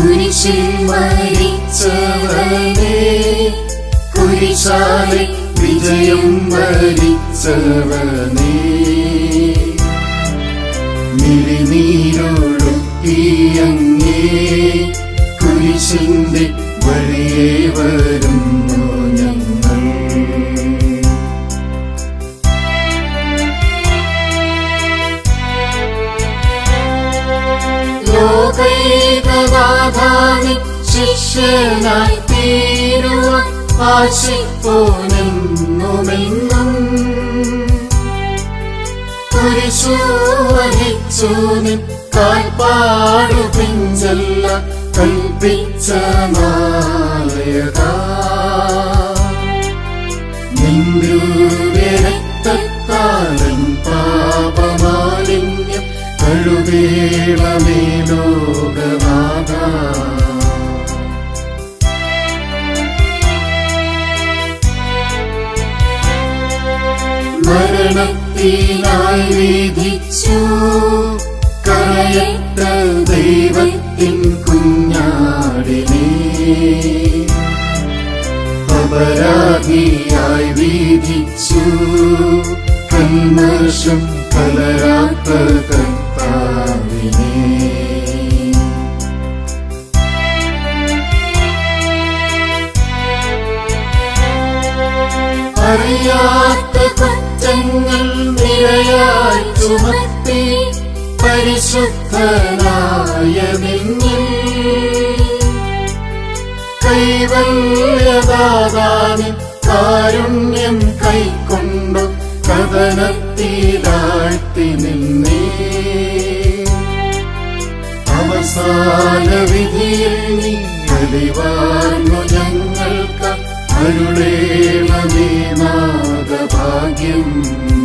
കുരിശിൽ മരിച്ചവനെ. കുരിശാലെ വിജയം വരിച്ചവനെ. മിഴിനീരൊഴുക്കിയങ്ങേ കുരിശിന്റെ വഴിയേ വരുന്നു. ലോകൈകനാഥാനി ശിഷ്യനായി തീരുവാൻ ആശിപ്പോനെന്നുമെന്നും കുരിശു വഹിച്ചു നിൻ കാൽപ്പാടു പിഞ്ചല്ല കൽപ്പിച്ച നായകാ. കഴുകേളമേ ലോകനാഥ മരണത്തിനായി വിധിച്ചു കരയത്ത ദൈവത്തിൻ കുഞ്ഞാടിനെ. അപരാധിയായി വിധിച്ചു കന്മഷം കലരാത്ത അറിയാത്ത കുറ്റങ്ങൾ നിരയായി ചുമത്തി പരിശുദ്ധനായ നിന്നിൽ കൈവല്യദാതാവിൻ കാരുണ്യം കൈക്കൊണ്ടു കഥനത്തിലാഴ്ത്തി നിന്നേ. അവസാന വിധിയിൽ നീ അലിവാർന്നു ഞങ്ങൾക്ക് അരുളേണമേ you.